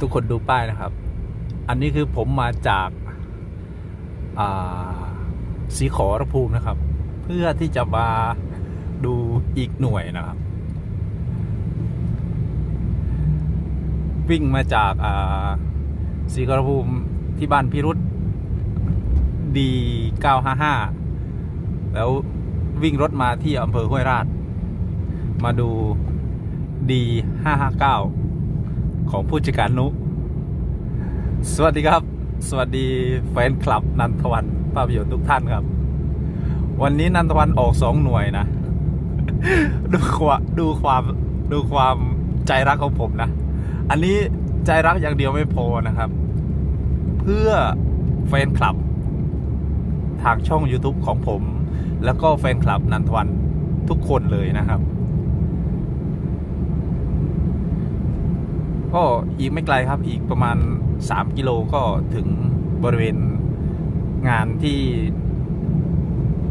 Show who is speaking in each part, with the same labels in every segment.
Speaker 1: ทุกคนดูป้ายนะครับ อันนี้คือผมมาจากาสีขอรภูมินะครับ เพื่อที่จะมาดูอีกหน่วยนะครับ วิ่งมาจากาสีขอรภูมิที่บ้านพิรุษดี955 แล้ววิ่งรถมาที่อำเภอห้วยราช มาดูดี559 ของผู้จัดการนุ สวัสดีครับ สวัสดีแฟนคลับนันทวันภาพยนตร์ทุกท่านครับ วันนี้นันทวันออกสองหน่วยนะ ดูความดูความดูความใจรักของผมนะ อันนี้ใจรักอย่างเดียวไม่พอนะครับ เพื่อแฟนคลับ ทางช่อง YouTube ของผม แล้วก็แฟนคลับนันทวันทุกคนเลยนะครับ ก็อีกไม่ไกลครับอีกประมาณ 3 กิโลก็ถึงบริเวณงานที่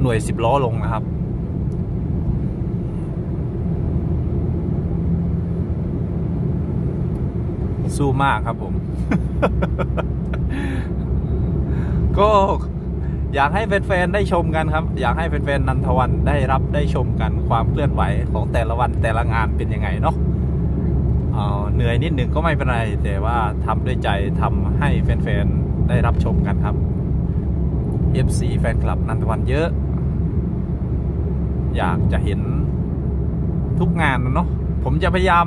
Speaker 1: หน่วย 10 ล้อลงนะครับ สู้มากครับผม ก็อยากให้แฟนๆได้ชมกันครับ อยากให้แฟนๆนันทวันได้รับได้ชมกันความเคลื่อนไหวของแต่ละวันแต่ละงานเป็นยังไงเนาะ เหนื่อยนิดหนึ่งก็ไม่เป็นไร แต่ว่าทำด้วยใจทำให้แฟนๆ ได้รับชมกันครับ FC แฟนคลับนันทวันเยอะ อยากจะเห็นทุกงานเนาะผมจะพยายาม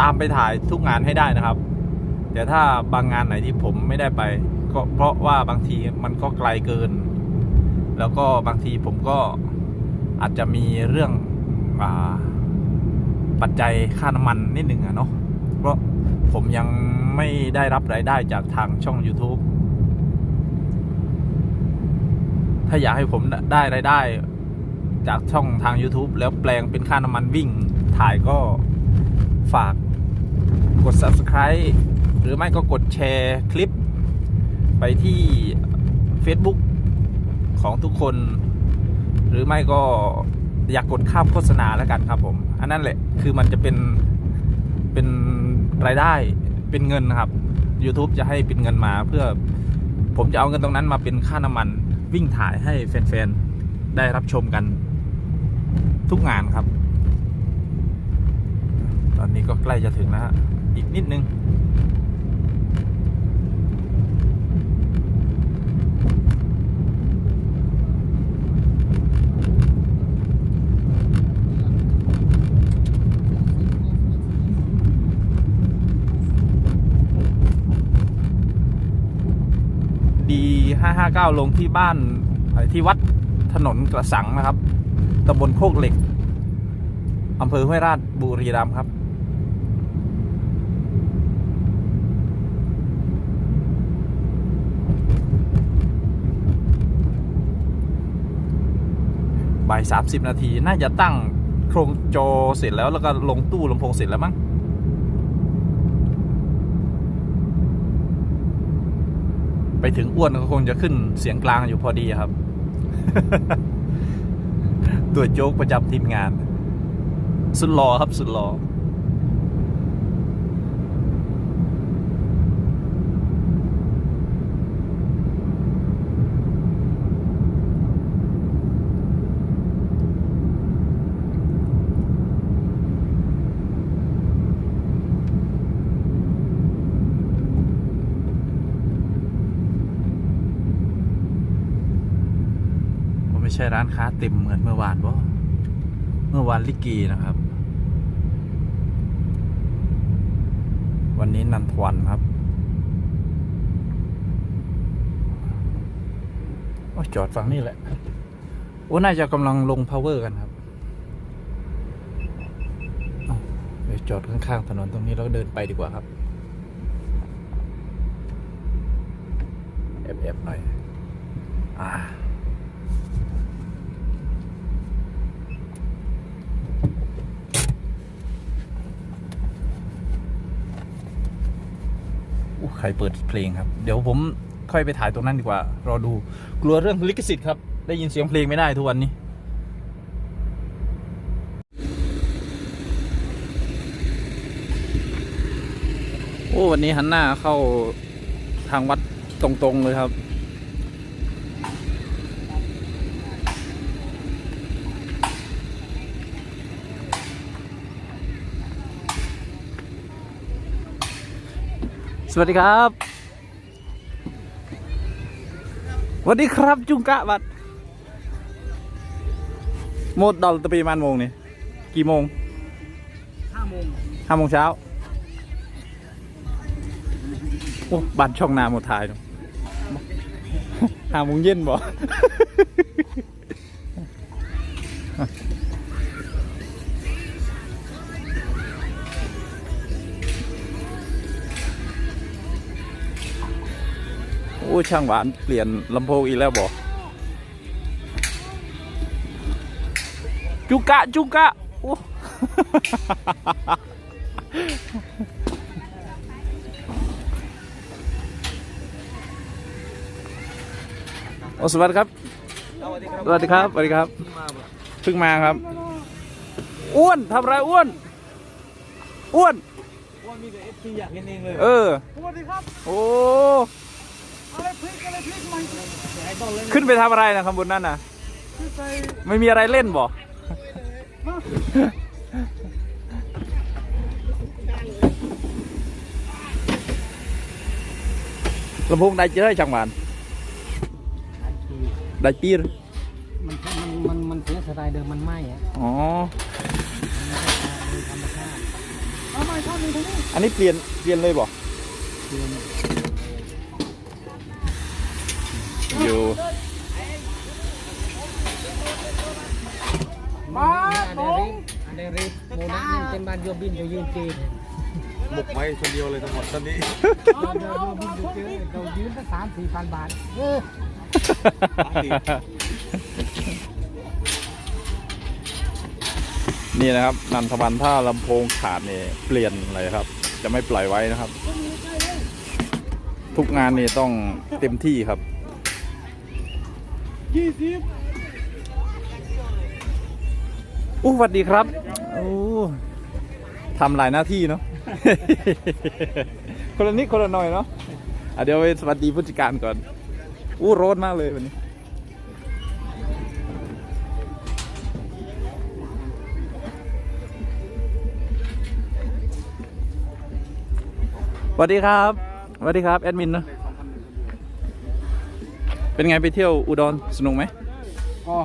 Speaker 1: ตามไปถ่ายทุกงานให้ได้นะครับ แต่ถ้าบางงานไหนที่ผมไม่ได้ไป ก็เพราะว่าบางทีมันก็ไกลเกิน แล้วก็บางทีผมก็อาจจะมีเรื่องอ่า ปัจจัยค่าน้ำมันนิดหนึ่งอะเนาะเพราะผมยังไม่ได้รับรายได้จากทางช่อง YouTube ถ้าอยากให้ผมได้รายได้จากช่องทาง YouTube แล้วแปลงเป็นค่าน้ำมันวิ่งถ่ายก็ฝากกด Subscribe หรือไม่ก็กดแชร์คลิป ไปที่ Facebook ของทุกคน หรือไม่ก็ อยากกดข้ามโฆษณาแล้วกันครับผม อันนั้นแหละคือมันจะเป็นเป็นรายได้เป็นเงินนะครับ YouTube จะให้เป็นเงินมาเพื่อผมจะเอาเงินตรงนั้นมาเป็นค่าน้ำมันวิ่งถ่ายให้แฟนๆ ได้รับชมกันทุกงานครับ ตอนนี้ก็ใกล้จะถึงแล้วฮะ อีกนิดนึง ดี 59 ลงที่บ้านที่วัดถนนกระสังนะครับตำบลโคกเหล็กอำเภอห้วยราชบุรีรัมย์ครับ บ่ายสามสิบนาที น่าจะตั้งโครงจอเสร็จแล้วแล้วก็ลงตู้ลำโพงเสร็จแล้วมั้ง ไปถึงอ้วนก็คงจะขึ้นเสียงกลางอยู่พอดีครับ ตัวโจ๊กประจำทีมงาน สุดหล่อครับสุดหล่อ ใช่ร้านค้าเต็มเหมือนเมื่อวานว่าเมื่อวานลิกีนะครับ วันนี้นันทวันครับโอ้จอดฝั่งนี้แหละ โอ้น่าจะกำลังลง power กันครับเอ้าเดี๋ยวจอดข้างๆถนนตรงนี้แล้วเดินไปดีกว่าครับแอบๆหน่อย อ่า อู้ ใครเปิดเพลงครับ เดี๋ยวผมค่อยไปถ่ายตรงนั้นดีกว่า รอดูกลัวเรื่องลิขสิทธิ์ครับ ได้ยินเสียงเพลงไม่ได้ทุกวันนี้โอ้วันนี้หันหน้าเข้าทางวัดตรงๆเลยครับ สวัสดีครับสวัสดีครับจุงกะบัดโมดดอลตะปีมันโมงนี่กี่โมง
Speaker 2: ห้าโมง
Speaker 1: ห้าโมงเช้าโอ้บ้านช่องนาหมดทายเนอะห้าโมงเย็นบ่ ช่างหวานเปลี่ยนลำโพงอีกแล้วบ่จุกะจุกะโอ้โอ้สวัสดีครับ
Speaker 2: สวัสดีครับ
Speaker 1: สวัสดีครับ เพิ่งมาครับ อ้วนทำไรอ้วน อ้วน
Speaker 2: ว่ามีแต่เอฟซีอยากเห็นเองเลย
Speaker 1: เออ
Speaker 2: สวัสดีครับ
Speaker 1: โอ้
Speaker 2: พลิกอะไรพลิกมันไอ้บอลเลย
Speaker 1: ขึ้นไปทำอะไรนะข้างบนนั่นน่ะ
Speaker 2: ขึ้นไป
Speaker 1: ไม่มีอะไรเล่นบ่
Speaker 2: มา
Speaker 1: ลำโพงได้เจอจังหวานได้ปีหรือ
Speaker 2: มันมันมันมันเสียสไตล์เดิมมันไหม้อะ
Speaker 1: อ๋อ
Speaker 2: ธรรมชาติเอาใหม่ท่อนหนึ่งตรงนี้
Speaker 1: อันนี้เปลี่ยนเปลี่ยนเลยบ่
Speaker 2: เดือน
Speaker 1: อยู่
Speaker 2: มาตรง อันเดริโมนัสยืนเต็มบ้านโยบินจะยืนจีน
Speaker 3: บุกไว้คนเดียวเลยทั้งหมดตอนนี้
Speaker 2: โยบินจะเจอเรายืนตั้งสามสี่พันบาทเออ
Speaker 1: นี่นะครับ นันทวันถ้าลำโพงขาดเนี่ยเปลี่ยนเลยครับ จะไม่ปล่อยไว้นะครับ ทุกงานนี่ต้องเต็มที่ครับ
Speaker 2: ยี่สิบ
Speaker 1: อู้สวัสดีครับอู้ทำหลายหน้าที่เนาะ คนละนิดคนละหน่อยเนาะอะเดี๋ยวไปสวัสดีผู้จัดการก่อน อู้ร้อนมากเลยวันนี้ สวัสดีครับ สวัสดีครับ แอดมินเนอะ เป็นไงไปเที่ยวอุดรสนุกไหม
Speaker 4: ก็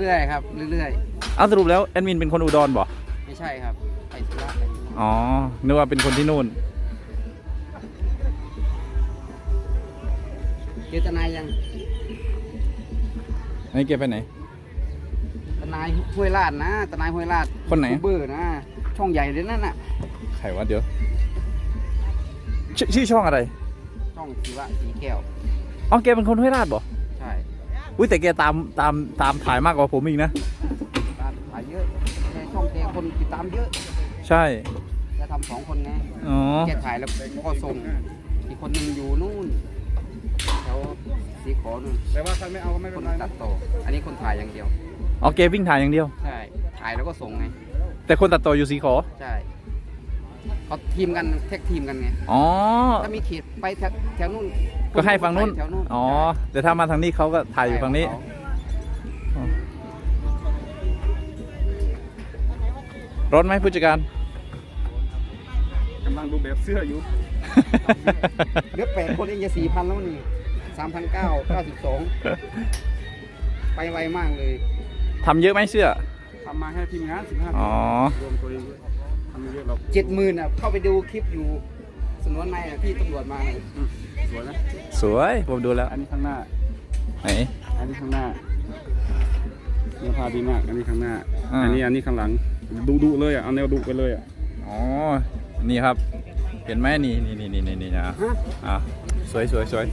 Speaker 4: เรื่อยๆครับเรื่อย
Speaker 1: เอาสรุปแล้วแอดมินเป็นคนอุดรบ่
Speaker 4: ๆไม่ใช่ครับไปธุระไปธุระ
Speaker 1: อ๋อนึกว่าเป็นคนที่นู่น
Speaker 4: เจอทนายยัง
Speaker 1: อันนี้เก็บไปไหน
Speaker 4: ทนายห้วยลาดนะทนายห้วยลาด
Speaker 1: คนไหน
Speaker 4: ยูทูบเบอร์นะ ช่องใหญ่เลยนั่นน่ะ
Speaker 1: ใครวะเดี๋ยวชชื่อช่องอะไร
Speaker 4: ช่องชีวะสีแก้ว
Speaker 1: อ๋อแกเป็นคนห้วยราชบ่
Speaker 4: ใช่
Speaker 1: อุ้ยแต่แกตามตามตามถ่ายมากกว่าผมอีกนะ
Speaker 4: ร้านขายเยอะในช่องแกคนติดตามเยอะ
Speaker 1: ใช่
Speaker 4: จะทำสองคนไง
Speaker 1: อ๋อ
Speaker 4: แกถ่ายแล้วก็ส่งอีกคนหนึงอยู่นู่นแถวสีขอนู่น
Speaker 3: แต่ว่าถ้าไม่เอาก็ไม่
Speaker 4: ค
Speaker 3: เป็น
Speaker 4: น
Speaker 3: ไร
Speaker 4: ตั
Speaker 3: นะ
Speaker 4: ดต่อ อันนี้คนถ่ายอย่างเดียว
Speaker 1: อ๋อแกวิ่งถ่ายอย่างเดียว
Speaker 4: ใช่ ถ่ายแล้วก็ส่งไง
Speaker 1: แต่คนตัดต่ออยู่สีขอ
Speaker 4: ใช่ เขาทีมกันแท็กทีมกันไง
Speaker 1: อ๋อ
Speaker 4: ถ้ามีเขตไปแถวแถวนู่น
Speaker 1: ก็ให้ฝั่งนู้น
Speaker 4: แถวนู่น
Speaker 1: อ๋อ แต่ถ้ามาทางนี้เขาก็ถ่ายอยู่ฝั่งนี้ ร้อนไหมผู้จัดการ
Speaker 3: กำลังดูแบบเสื้ออยู่
Speaker 4: เหลือแปดคนเองจะสี่พันแล้วนี่สามพันเก้าเก้าสิบสองไปไวมากเลย
Speaker 1: ทำเยอะไหมเสื้อ
Speaker 3: ทำมาให้ทีมงานสิบห้า
Speaker 1: อ๋อ
Speaker 3: รวมตัวเองด้วยทำ ไม่เยอะหรอก
Speaker 4: เจ็ดหมื่นอะเข้าไปดูคลิปอยู่สนวนในอะที่ตำรวจมาเลย
Speaker 3: อืมสวยนะ
Speaker 1: สวยผมดูแล้ว
Speaker 3: อันนี้ข้างหน้า
Speaker 1: ไหน
Speaker 3: อันนี้ข้างหน้าเนื้อผ้าดีมาก อันนี้ข้างหน้า
Speaker 1: อ่า
Speaker 3: อันนี้อันนี้ข้างหลังดุดุๆเลยอะเอาแนวดุไปเลยอะ
Speaker 1: อ๋อ นี่ครับ เห็นไหมนี่นี่นี่นี่นี่นี่นะอะสวยสวยสวย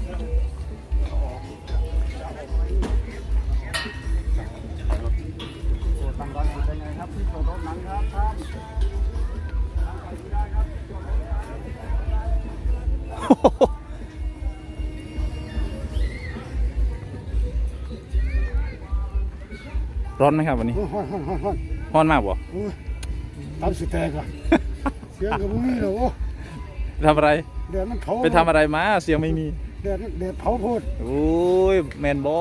Speaker 4: ร้อนไห
Speaker 1: มครับวันนี้
Speaker 5: ฮ้อนฮ้อนฮ้อนฮ้อน
Speaker 1: ร้อนมากบ่
Speaker 5: โอ้ยตับสิแตกว่ะเสียงกับมึงนี่เหรอโอ้
Speaker 1: ทำอะไร
Speaker 5: เดือดมันเผา
Speaker 1: ไปทำอะไรมาเสียงไม่มี
Speaker 5: เดือดเดือดเผาโพด
Speaker 1: โอ้ยแมนบอ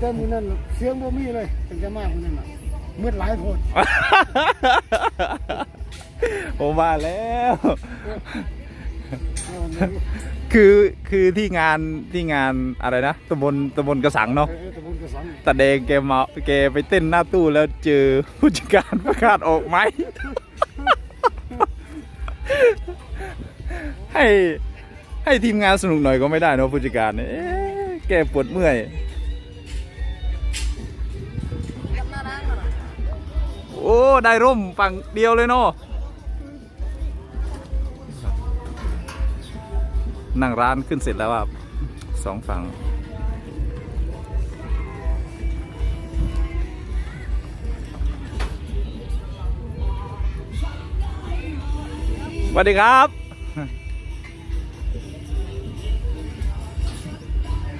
Speaker 5: แต่มือนั่นเสียงบ่มีเลยเป็นจะมากมือนั่นน่ะมืดหลายโพด
Speaker 1: ผมมาแล้ว
Speaker 5: เอาอันนี้
Speaker 1: คือคือที่งานที่งานอะไรนะตำบลตำบลกระสังเนาะ
Speaker 5: เออตะบุญกระสัง
Speaker 1: ตาแดงแกมาแกไปเต้นหน้าตู้แล้วเจอผู้จัดการประกาศออกไหมให้ให้ทีมงานสนุกหน่อยก็ไม่ได้เนอะผู้จัดการเนี่ยเอ๊ะแกปวดเมื่อยโอ้ ได้ร่มฝั่งเดียวเลยเนาะ นั่งร้านขึ้นเสร็จแล้วครับสองฝั่งสวัสดีครับ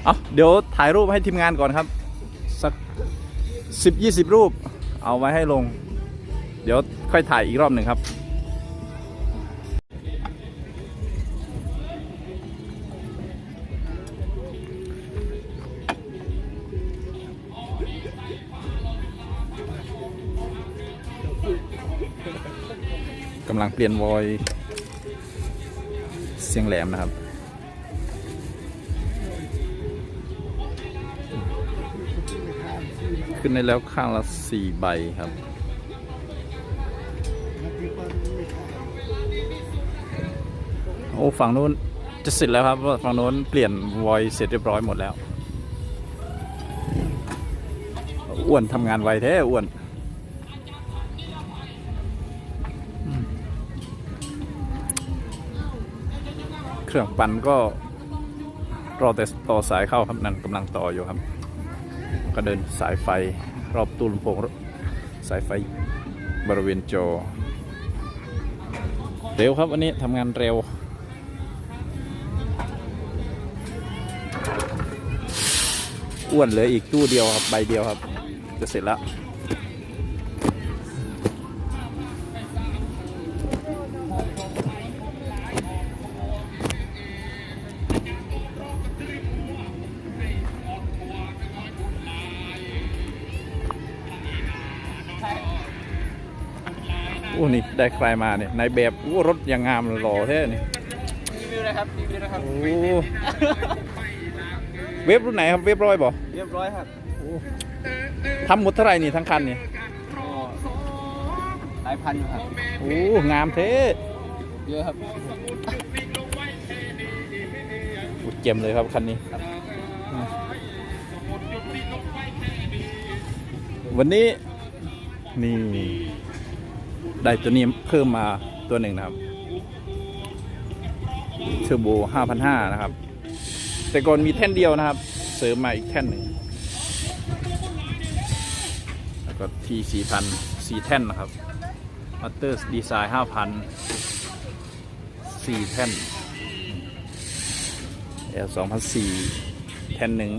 Speaker 1: เอาเดี๋ยวถ่ายรูปให้ทีมงานก่อนครับ สักสิบยี่สิบรูป เอาไว้ให้ลง เดี๋ยวค่อยถ่ายอีกรอบหนึ่งครับำลังเปลี่ยนวอยเสียงแหลมนะครับ ขึ้นได้แล้วข้างละสี่ใบครับโอ้ฝั่งนู้นจะเสร็จแล้วครับฝั่งนู้นเปลี่ยนวอยเสร็จเรียบร้อยหมดแล้ว อ้วนทำงานไวแท้อ้วน เครื่องปั่นก็รอแต่ต่อสายเข้าครับนั่นกำลังต่ออยู่ครับ ก็เดินสายไฟรอบตู้ลำโพงสายไฟบริเวณจอ เร็วครับวันนี้ทำงานเร็วอ้วนเหลืออีกตู้เดียวครับใบเดียวครับ จะเสร็จแล้ว อ้นี่ได้ใครมาเนี่ยนายแบบโอ้รถยังงามหล่อแท้นี่
Speaker 2: รีวิวนะครับรีวิวนะครับ
Speaker 1: โอ้เว็บรุ่นไหนครับเว็บร้อยบ่
Speaker 2: เรียบร้อยครับ
Speaker 1: ทำหมดเท่าไหร่นี่ทั้งคันนี่
Speaker 2: ก็หลายพันอยู่ครับ
Speaker 1: โอ้งามเท่
Speaker 2: เยอะครับ
Speaker 1: โอ้เจ็มเลยครับคันนี้ วันนี้นี่ ได้ตัวนี้เพิ่มมาตัวหนึ่งนะครับเทอร์โบ5,500 นะครับ แต่ก่อนมีแท่นเดียวนะครับ เสริมมาอีกแท่นหนึ่งแล้วก็ที4,000สี่แท่นนะครับมัตเตอร์ดีไซน์5,000สี่แท่น L 2004แท่นหนึ่ง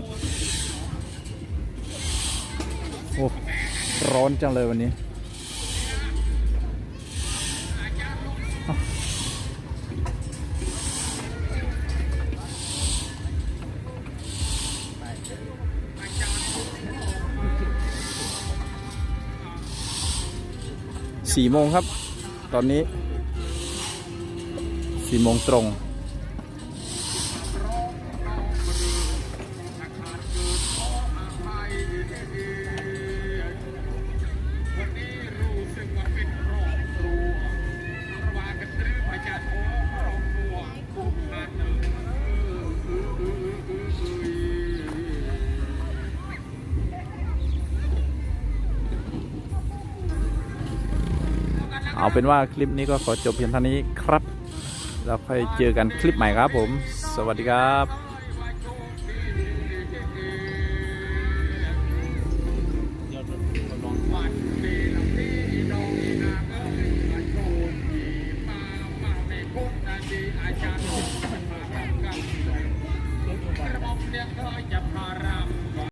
Speaker 1: โอ้ร้อนจังเลยวันนี้ สี่โมงครับ ตอนนี้สี่โมงตรง เอาเป็นว่าคลิปนี้ก็ขอจบเพียงเท่านี้ครับ แล้วค่อยเจอกันคลิปใหม่ครับผม สวัสดีครับ